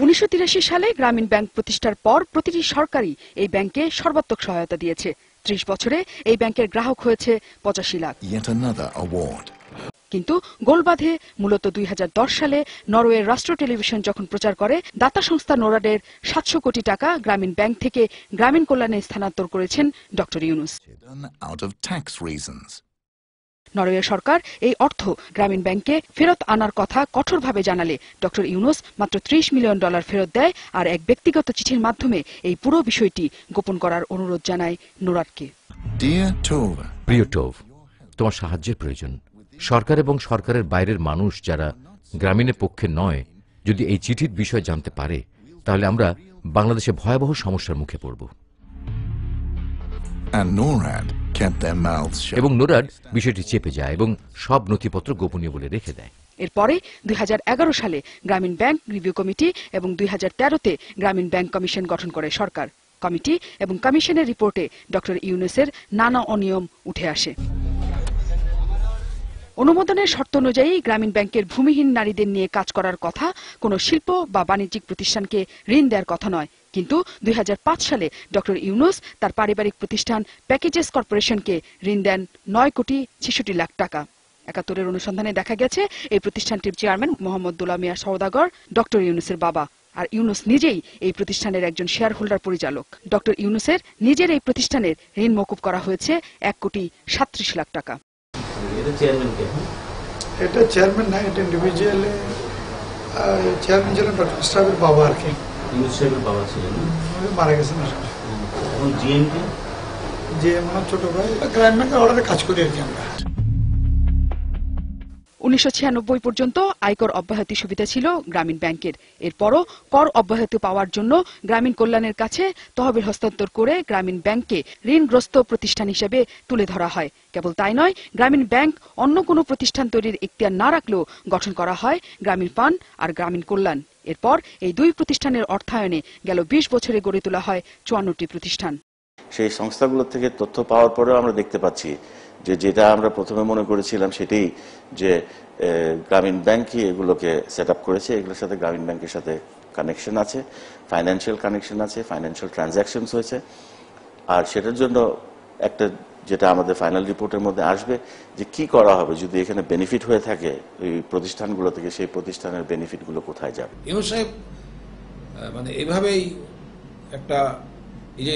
উনিশশো তিরাশি সালে গ্রামীণ ব্যাংক প্রতিষ্ঠার পর প্রতিটি সরকারই এই ব্যাংকে সর্বাত্মক সহায়তা দিয়েছে। ত্রিশ বছরে এই ব্যাংকের গ্রাহক হয়েছে পঁচাশি লাখ. কিন্তু গোলবাধে মূলত দুই হাজার দশ সালে নরওয়ের রাষ্ট্র টেলিভিশন যখন প্রচার করে দাতা সংস্থা নোরাডের সাতশো কোটি টাকা গ্রামীণ ব্যাংক থেকে গ্রামীণ কল্যাণে স্থানান্তর করেছেন ডক্টর ইউনুস। নরওয়ে সরকার এই অর্থ গ্রামীণ ব্যাংকে ফেরত আনার কথা কঠোরভাবে জানালে ডক্টর ইউনুস মাত্র ত্রিশ মিলিয়ন ডলার ফেরত দেয় আর এক ব্যক্তিগত চিঠির মাধ্যমে এই পুরো বিষয়টি গোপন করার অনুরোধ জানায় প্রিয় টোভ তোমার সাহায্যের প্রয়োজন। সরকার এবং সরকারের বাইরের মানুষ যারা গ্রামীণের পক্ষে নয় যদি এই চিঠির বিষয় জানতে পারে তাহলে আমরা বাংলাদেশে ভয়াবহ সমস্যার মুখে পড়ব। and NORAD এবং নোরাড বিষয়টি চেপে যায় এবং সব নথিপত্র গোপনীয় বলে রেখে দেয়। এরপরে দুই হাজার এগারো সালে গ্রামীণ ব্যাংক রিভিউ কমিটি এবং দুই তেরোতে গ্রামীণ ব্যাংক কমিশন গঠন করে সরকার। কমিটি এবং কমিশনের রিপোর্টে ডক্টর ইউনুসের নানা অনিয়ম উঠে আসে। অনুমোদনের শর্ত অনুযায়ী গ্রামীণ ব্যাংকের ভূমিহীন নারীদের নিয়ে কাজ করার কথা কোনো শিল্প বা বাণিজ্যিক প্রতিষ্ঠানকে ঋণ দেওয়ার কথা নয়। কিন্তু দুই হাজার পাঁচ সালে ডক্টর ইউনুস তার পারিবারিক প্রতিষ্ঠান প্যাকেজেস কর্পোরেশনকে ঋণ দেন নয় কোটি ছেষট্টি লাখ টাকা। একাত্তরের অনুসন্ধানে দেখা গেছে এই প্রতিষ্ঠানটির চেয়ারম্যান মোহাম্মদ দুলামিয়া সওদাগর ডক্টর ইউনুসের বাবা। আর ইউনুস নিজেই এই প্রতিষ্ঠানের একজন শেয়ার হোল্ডার পরিচালক। ডক্টর ইউনুসের নিজের এই প্রতিষ্ঠানের ঋণ মকুব করা হয়েছে এক কোটি সাত্রিশ লাখ টাকা। এটা চেয়ারম্যান? এটা চেয়ারম্যান না এটা ইন্ডিভিজুয়াল চেয়ারম্যান ছিলেন ডক্টর ইসরাফের বাবা আর কি। সাহেবের বাবা ছিলেন। মারা গেছেন। যে আমার ছোট ভাই গ্রামের ব্যাংকের অর্ডারে কাজ করি আর কি আমরা। উনিশশো পর্যন্ত আয়কর অব্যাহতি সুবিধা ছিল গ্রামীণ ব্যাংকের। এরপরও কর অব্যাহতি পাওয়ার জন্য গ্রামীণ কল্যাণের কাছে তহবিল হস্তান্তর করে গ্রামীণ ব্যাংককে ঋণগ্রস্ত প্রতিষ্ঠান হিসেবে তুলে ধরা হয়। কেবল তাই নয়, গ্রামীণ ব্যাংক অন্য কোনো প্রতিষ্ঠান তৈরির ইখতিয়ার না রাখলেও গঠন করা হয় গ্রামীণ ফান্ড আর গ্রামীণ কল্যাণ। এরপর এই দুই প্রতিষ্ঠানের অর্থায়নে গেল বিশ বছরে গড়ে তোলা হয় চুয়ান্নটি প্রতিষ্ঠান। সেই সংস্থাগুলো থেকে তথ্য পাওয়ার পরেও আমরা দেখতে পাচ্ছি যে যেটা আমরা প্রথমে মনে করেছিলাম সেটাই যে গ্রামীণ ব্যাংকই এগুলোকে সেট আপ করেছে। এগুলোর সাথে গ্রামীণ ব্যাংকের সাথে কানেকশন আছে ফাইন্যান্সিয়াল কানেকশন আছে ফাইন্যান্সিয়াল ট্রানজাকশনস হয়েছে। আর সেটার জন্য একটা যেটা আমাদের ফাইনাল রিপোর্টের মধ্যে আসবে যে কি করা হবে যদি এখানে বেনিফিট হয়ে থাকে এই প্রতিষ্ঠানগুলো থেকে, সেই প্রতিষ্ঠানের বেনিফিটগুলো কোথায় যাবে? ইউনুস সাহেব মানে এভাবেই একটা এই যে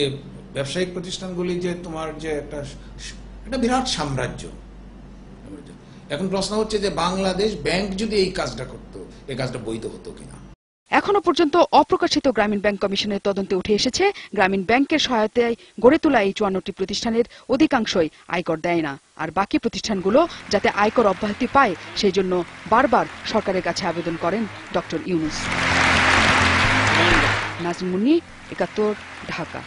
ব্যবসায়িক প্রতিষ্ঠানগুলি যে তোমার যে একটা একটা বিরাট সাম্রাজ্য। এখন প্রশ্ন হচ্ছে যে বাংলাদেশ ব্যাংক যদি এই কাজটা করতো, এই কাজটা বৈধ হতো কিনা? এখনও পর্যন্ত অপ্রকাশিত গ্রামীণ ব্যাংক কমিশনের তদন্তে উঠে এসেছে, গ্রামীণ ব্যাংকের সহায়তায় গড়ে তোলা এই চুয়ান্নটি প্রতিষ্ঠানের অধিকাংশই আয়কর দেয় না। আর বাকি প্রতিষ্ঠানগুলো যাতে আয়কর অব্যাহতি পায়, সেই জন্য বারবার সরকারের কাছে আবেদন করেন ডক্টর ইউনুস। নাজিম মুন্নি একাত্তর, ঢাকা।